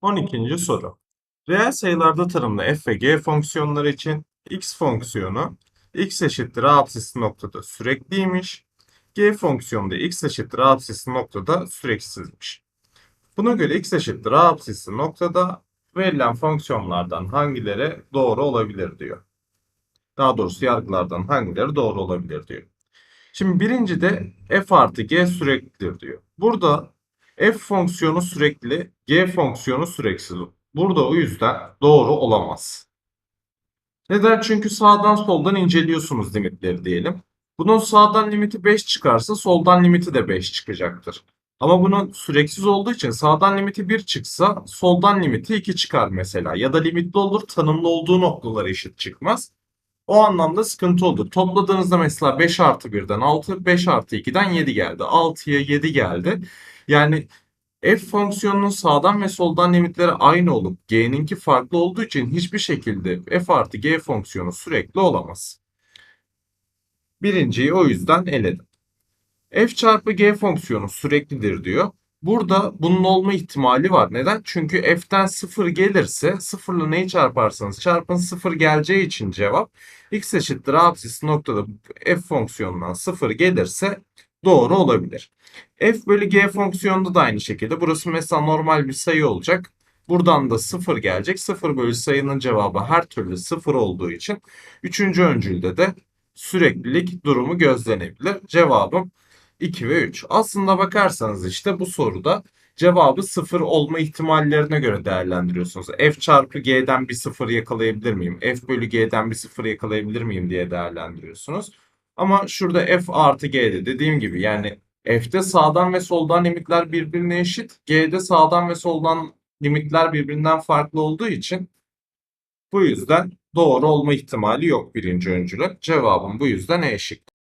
12. soru. Reel sayılarda tanımlı f ve g fonksiyonları için x fonksiyonu x eşittir a apsisli noktada sürekliymiş. g fonksiyonu da x eşittir a apsisli noktada süreksizmiş. Buna göre x eşittir a apsisli noktada verilen fonksiyonlardan hangileri doğru olabilir diyor. Daha doğrusu yargılardan hangileri doğru olabilir diyor. Şimdi birinci de f artı g süreklidir diyor. Burada f fonksiyonu sürekli, g fonksiyonu süreksiz. Burada o yüzden doğru olamaz. Neden? Çünkü sağdan soldan inceliyorsunuz limitleri diyelim. Bunun sağdan limiti 5 çıkarsa soldan limiti de 5 çıkacaktır. Ama bunun süreksiz olduğu için sağdan limiti 1 çıksa soldan limiti 2 çıkar mesela. Ya da limitli olur tanımlı olduğu noktalar eşit çıkmaz. O anlamda sıkıntı olur. Topladığınızda mesela 5 artı 1'den 6, 5 artı 2'den 7 geldi. 6'ya 7 geldi. Yani f fonksiyonunun sağdan ve soldan limitleri aynı olup g'ninki farklı olduğu için hiçbir şekilde f artı g fonksiyonu sürekli olamaz. Birinciyi o yüzden eledim. f çarpı g fonksiyonu süreklidir diyor. Burada bunun olma ihtimali var. Neden? Çünkü f'ten 0 gelirse 0 ile neyi çarparsanız çarpın 0 geleceği için cevap x eşittir a apsisi noktada f fonksiyonundan 0 gelirse doğru olabilir. f bölü g fonksiyonunda da aynı şekilde. Burası mesela normal bir sayı olacak. Buradan da 0 gelecek. 0 bölü sayının cevabı her türlü 0 olduğu için 3. öncülde de süreklilik durumu gözlenebilir. Cevabım 2 ve 3. Aslında bakarsanız işte bu soruda cevabı 0 olma ihtimallerine göre değerlendiriyorsunuz. f çarpı g'den bir 0 yakalayabilir miyim? f bölü g'den bir 0 yakalayabilir miyim diye değerlendiriyorsunuz. Ama şurada f artı g'de dediğim gibi yani f'te sağdan ve soldan limitler birbirine eşit. G'de sağdan ve soldan limitler birbirinden farklı olduğu için bu yüzden doğru olma ihtimali yok birinci öncülün. Cevabım bu yüzden E şıkkı.